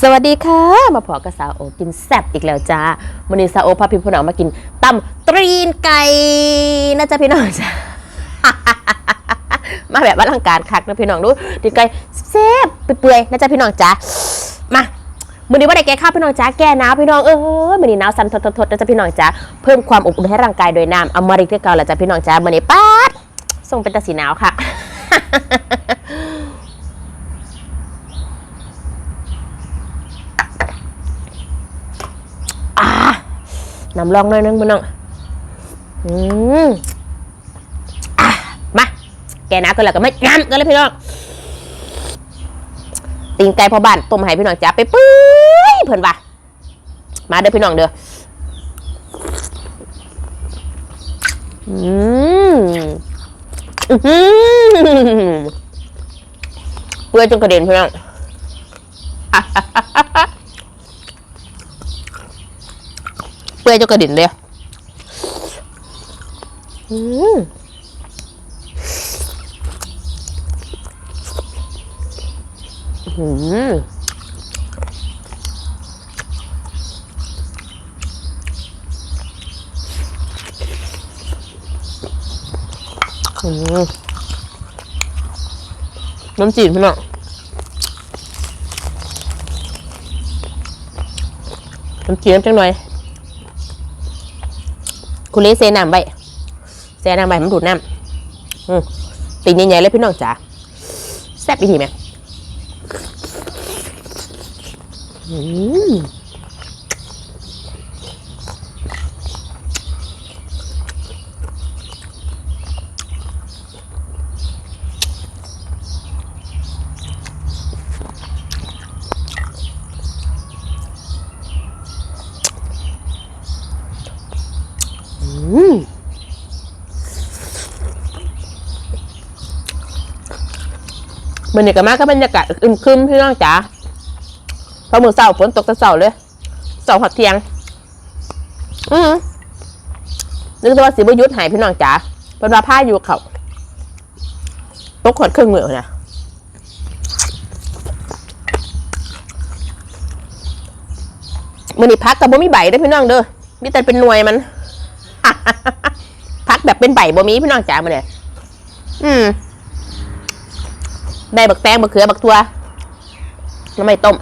สวัสดีค่ะ มาพอกับสาวโอกินแซ่บอีกแล้วจ้าวันนี้สาวโอพาพี่พี่น้องมากินตำตรีนไก่นะจ๊ะพี่น้องจ้ามาแบบว่าร่างการคักนะพี่น้องดูตีนไก่แซ่บเปื่อยๆนะจ๊ะพี่น้องจ้ามามื่อนี้ว่าได้แก้ข้าวพี่น้องจ้าแก้หนาวพี่น้องเออมื่อนี้หนาวสั่นทดๆนะจ๊ะพี่น้องจ้าเพิ่มความอบอุ่นให้ร่างกายโดยน้ำอมฤตที่เก่าแล้วจ้ะพี่น้องจ้ามื่อนี้ป๊าดส่งเป็นตาสีหนาวค่ะ น้ำลองหน่อยนึงพี่น้องอืมมาแกน้ำกันแล้วก็ไม่น้ำกันเลยพี่น้องตีนไก่พอบ้านต้มให้พี่น้องจ้าไปปุ้ยเพิ่นว่ามาเด้อพี่น้องเด้ออืมอื้อหือเปื่อยจนกระเด็นพี่น้อง เปื่อยจนกระเด็นเลยอืมอืมอืมน้ำจีนพี่น้องน้ำจีนน้ำจังหน่อย คุณเลเซน้ำไว้เซน้ำไว้มันดูดน้ำตีนใหญ่ๆเลยพี่น้องจ๋าแซ่บอีกทีไหมอืม บรรยากาศมากก็บรรยากาศอึมครึมพี่น้องจ๋าพอมือเสาฝนตกต่เสาเลยเสาหัดเทียง อือนึกว่าสิบยุทธหายพี่น้องจ๋าเป็นว่าผ้าอยู่เขาตกขอดเครื่องมือนะมือนี่พักกับบ่มีใบเด้พี่น้องเด้อมีแต่เป็นหน่วยมัน พักแบบเป็นใบบ่มีพี่น้องจ๋ามาเลยอืมได้บักแตงบักเขือบักทัวน้ำไม่ต้ม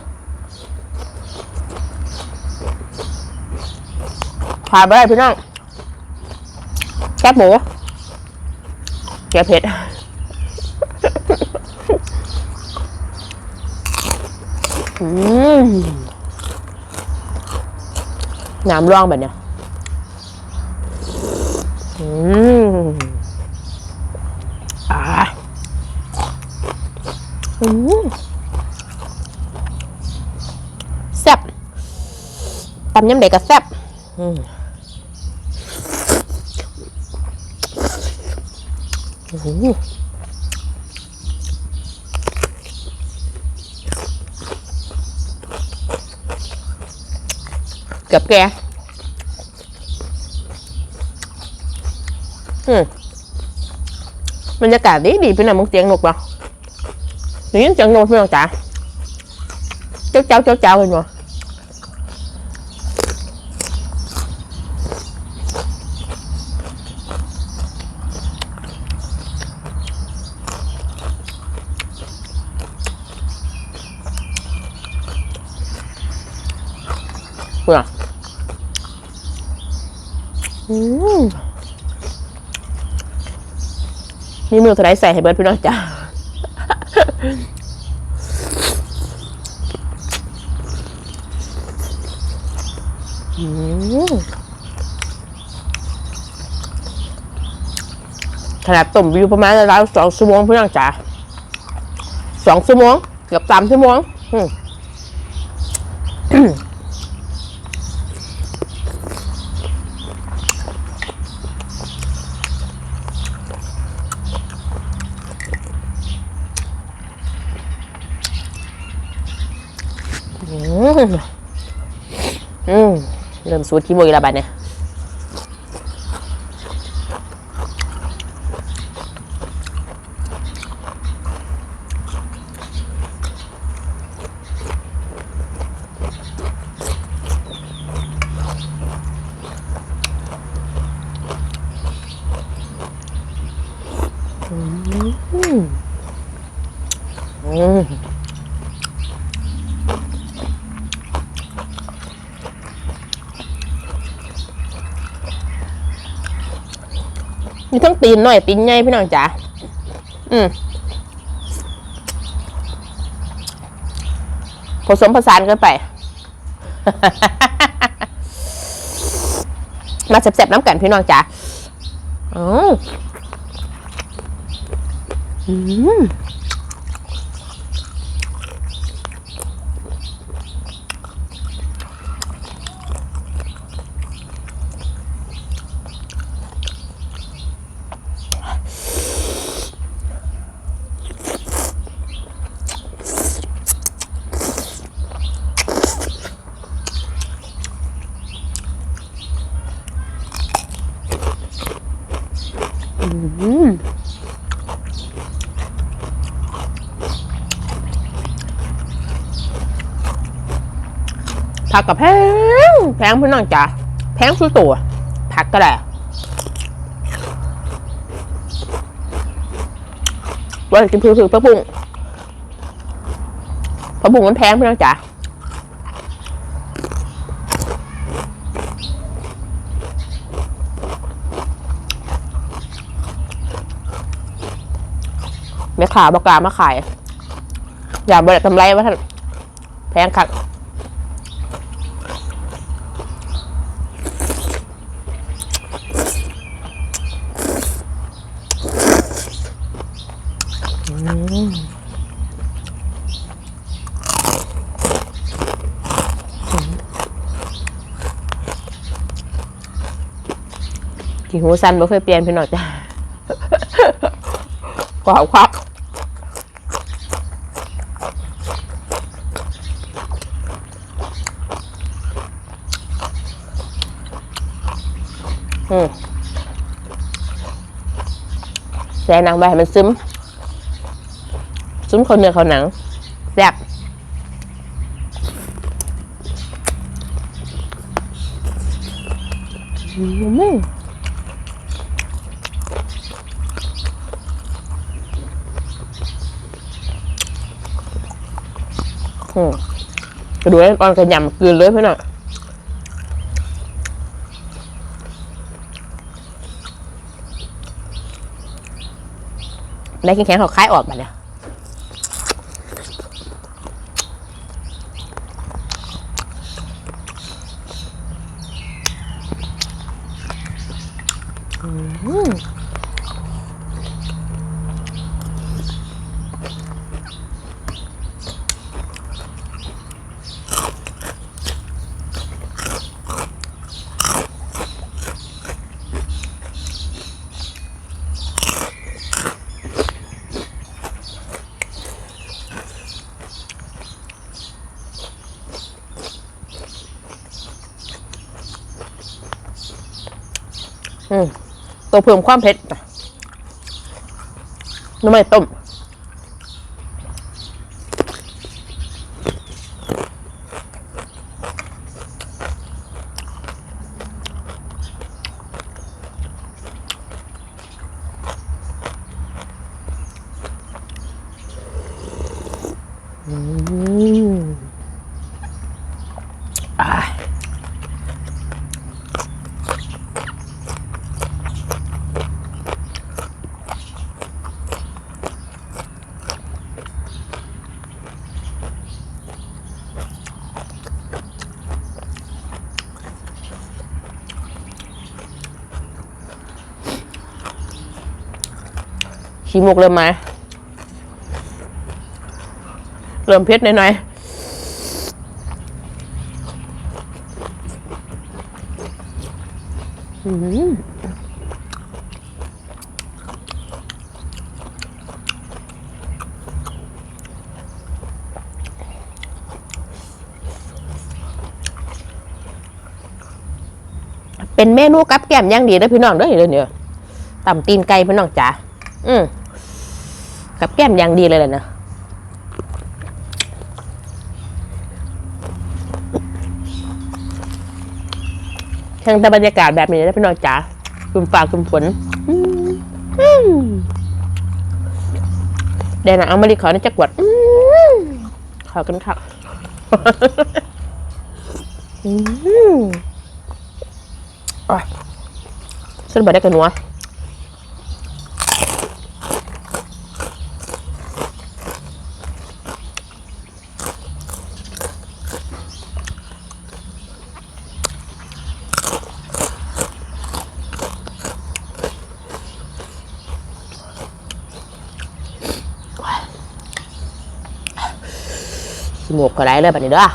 ผ่านไปได้พี่น้องแคบหมูแกบเผ็ดอืมน้ำร่องแบบเนี้ยอืมอ่า อืม แซ่บตำยำเด็กก็แซ่บอืมอื้อหือเกือบแกอืมบรรยากาศดีดีพี่น้องมึงเสียงนกเปล่า นี่ยังจังโน้ตพี่น้องจ๋าเจ้าเจ้าเจ้าเจ้าเห็นบ่เบื่ออืมมีมือสไลด์ใส่ให้เบิร์ดพี่น้องจ๋า อืมขนาดต้มอยู่ประมาณราวสองชั่วโมงเพื่อนจ๋าสองชั่วโมงเกือบสามชั่วโมงอืม อืมเริ่มสูดขี้โมยละบาดเนี่ย มมีทั้ง ตีนหน่อยตีนใหญ่พี่น้องจ๋าอืมผสมผสานกันไป มาแซ่บๆน้ำกันพี่น้องจ๋าอ๋ออืม ผักกับแพงแพงพี่น้องจ๋าแพงสุดตัวผักก็ได้ว่ากินผือๆปลาบุ้งปลาบุ้งมันแพงพี่น้องจ๋า ขาบอกกามาขาย อย่าบริกำไรว่าท่านแพงคักกี่หูสั้นบ่เคยเปลี่ยนพี่น้องจ้ะกว่าควักอืม แซ่หนังไปให้มันซึม ซึมเขาเนื้อเขาหนังแซ่บอืมอืมกระดูกตอนกระยำกลืนเลยพี่น่ะ ได้แข็งๆเขาคล้ายออกมาเลยอืม อืม ตัวเพิ่มความเผ็ดน้ำมันต้ม อืมอ่า ขี้มูกเริ่มมาเริ่มเผ็ดหน่อยๆอื้อหือเป็นเมนูกับแกมย่างดีเด้อพี่น้องเด้อเดี๋ยวนี้ต่ำตีนไก่พี่น้องจ๋าอืม กับแก้มอย่างดีเลยแหละนะเพียงแต่บรรยากาศแบบนี้นะพี่น้องจ๋าคุมฟ้าคุมฝนอืมอืมแดนหนังอเมริกาในจักรวดอขอกันค่ะอืมอะฉันบอกได้กันวส ได้เลยแบบนี้เด้อ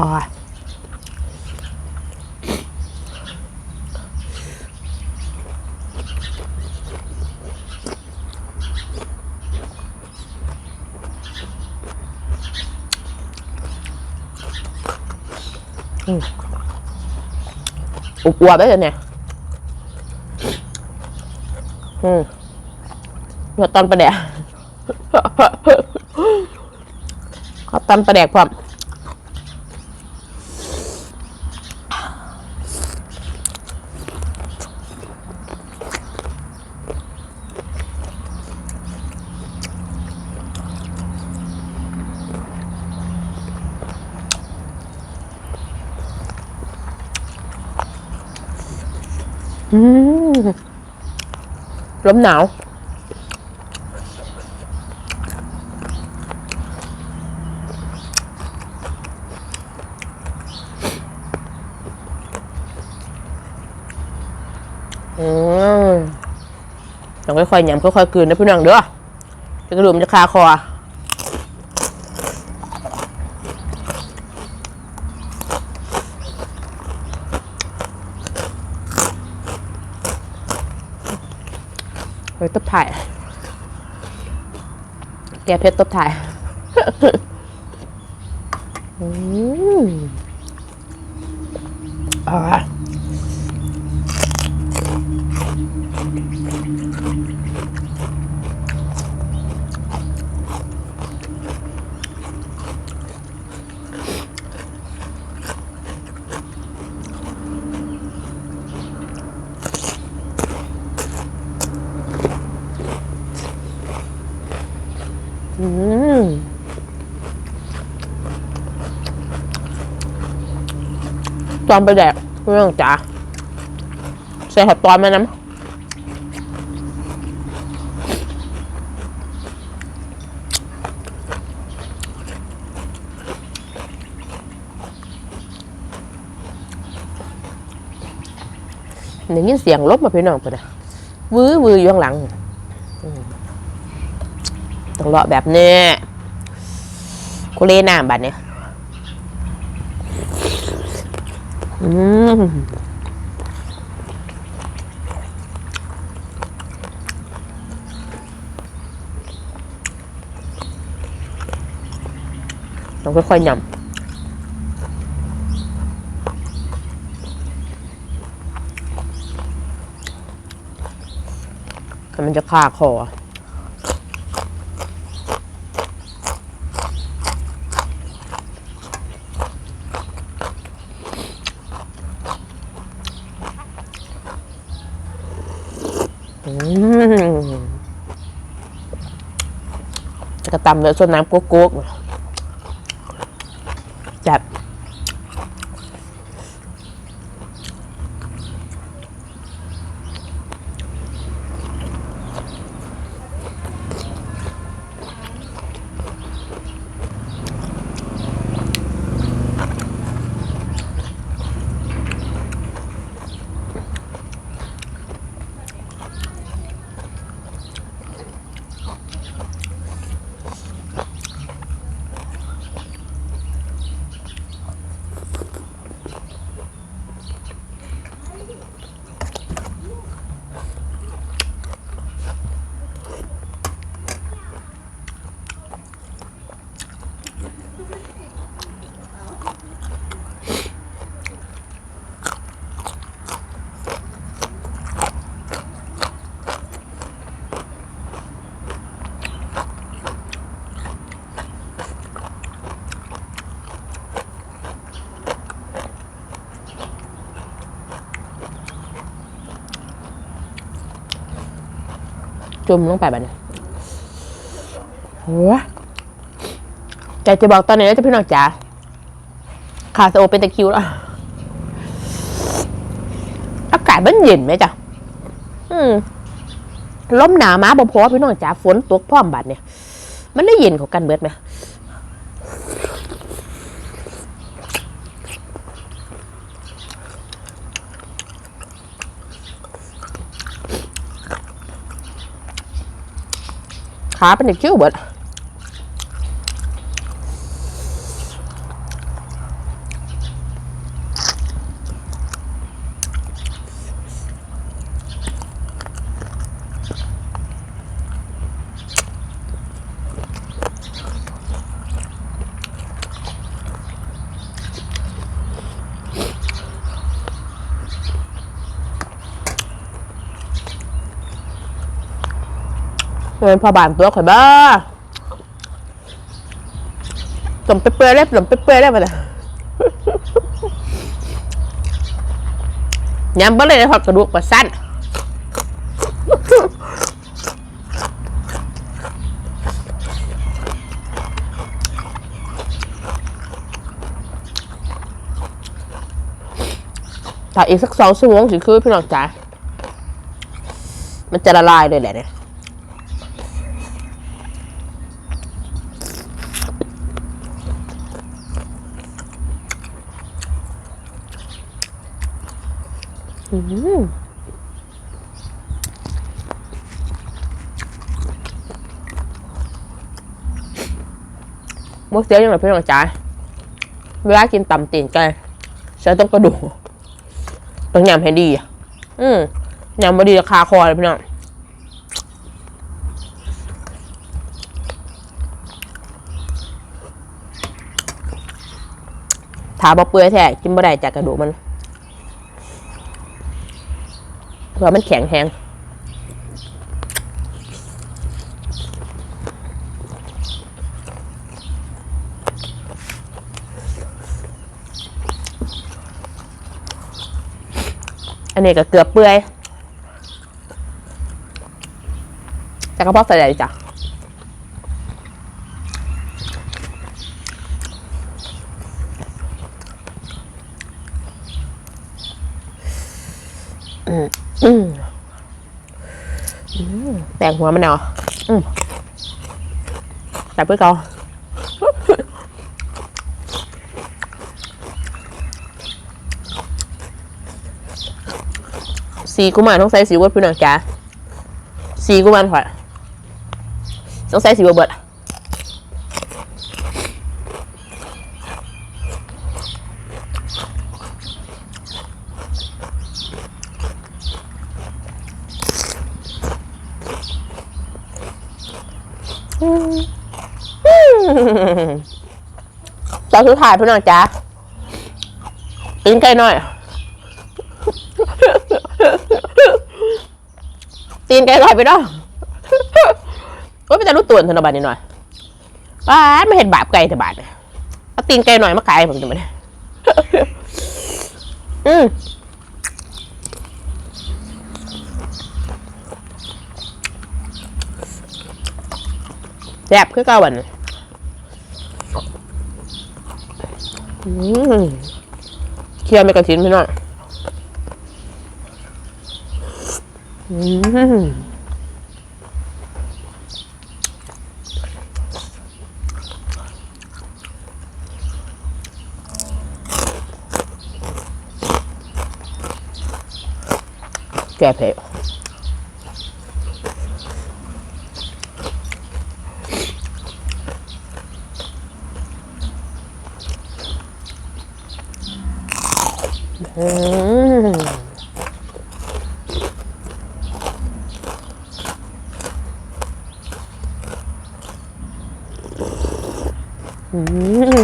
อ่อ อุบอวบได้เลยเนี่ย อืมหยดตอนประแดกเขาตำประแดกพร้อม อืม ลมหนาว อืมต้องค่อยๆยำค่อยๆกลืนนะพี่น้องเด้อจะกระดูกมันจะคาคอ ไว้ตบถ่ายแกเพชรตบถ่าย อืมอ่าอืม ตอนไปแดกเรื่องจ๋าใส่หัดตอนมาน้ำได้ยินเสียงลบมาพี่น้องปะนะวื้อวืออยู่ข้างหลังต้องเลาะแบบนี้โคเลน้ำบัดเนี่ย อืมต้องค่อยๆยำแต่มันจะคาคอม กระตำเลยส่วนน้ำโก๊กๆ จุ่มลงไปแบบนี้โอ้ยใจจะบอกตอนไหนแล้วจะพี่น้องจ๋าขาสโอเป็นตะคิวแล้วอากาศมันเย็นไหมจ๊ะอืมลมหนาวมาบ่พอพี่น้องจ๋าฝนตกพร้อมบัดเนี่ย มันได้เย็นของกันเบิดไหม ขาเเบิดเงินพอบานตัวข่อยบ้าสมเปื่อยๆเลยสมเปื่อยๆเลยมาเลยยำบ่เลยทอดกระดูกปลาสั้นถ้าอีกสักสองชั่วโมงสิคือพี่น้องจ๋ามันจะละลายเลยแหละเนี่ย มกเสียยังไงพี่น้องจ๋าเวลากินตำตีนไก่ใช้ต้องกระดูกต้องยำให้ดีอะอืมยำมาดีราคาคอเลยพี่น้องถาบอเปื่อยแท้กินบ่ได้จากกระดูกมัน เพราะมันแข็งแห้งอันนี้ก็เกือบเปื่อยแต่ก็พอใส่ได้จ้ะ อืมอืมแต่งหัวมันเอาอืมแต่เพื่อเกาสีกุมารต้องใส่สีเบิร์ดพี่น้องจ้าสีกุมารขวัญต้องใส่สีเบิร์ด ตอนสุดท้ายพี่น้องจ้ากินไก่หน่อย ตีนไก่ลอยไปเนาะว่าไม่จะรู้ตัวธนบัตรนิดหน่อยป้าไม่เห็นบาปไก่แต่บาทเนี่ยเอาตีนไก่หน่อยมาขายผมจะมาเนี่ยอืมแซ่บคือเก่าวันอืม เคี่ยวไม่กระทิ้นพี่น้องแก้เผ็ดอืม อื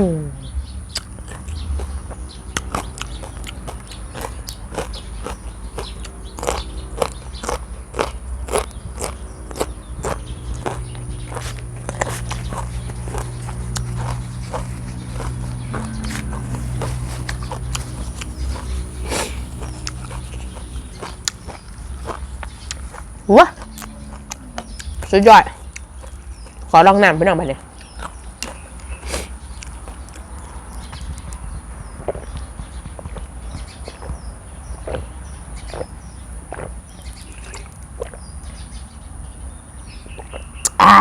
มว้า สุดยอด ขอลองน้ำพี่น้องไปเนี่ยอ่า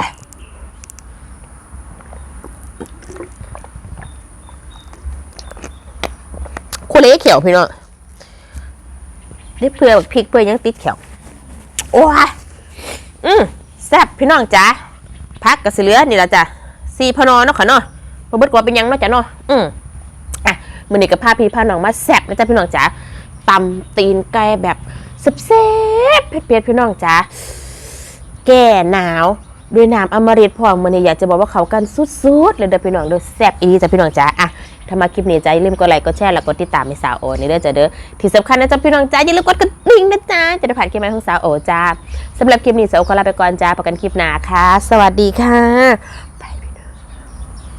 คุณเล็กเขียวพี่น้องได้เพื่อพริกเพื่อยังติดเขียว โอ้ยอืม ซ่บพี่น้องจ๋าพักกับสิเหลือนี่ละจ้ะซีพนอเนาะค่ะเนาะพอเบิดกว่าเป็นยังเนาะจ้ะเนาะอืมอะมือนี้กับพาพี่พาน้องมาแซ่บนะจ๊ะพี่น้องจ๋าตำตีนไก่แบบแซ่บเผ็ดๆพี่น้องจ๋าแก้หนาวด้วยน้ำอมฤตพร้อมมือนี้อยากจะบอกว่าเขากันสุดๆเลยเด้อพี่น้องเด้อแซ่บอีจ้ะพี่น้องจ๋าอะ ถ้ามาคลิปนี้ใจอย่าลืมกดไลค์กดแชร์แล้วกดติดตามให้สาวโอนี่เด้อจ้ะเด้อที่สำคัญนะจ๊ะพี่น้องจ้าอย่าลืมกดกระดิ่งนะจ๊ะจะได้ผ่านคลิปใหม่ของสาวโอจ้าสำหรับคลิปนี้สาวขอลาไปก่อนจ้าพบกันคลิปหน้าค่ะ สวัสดีค่ะ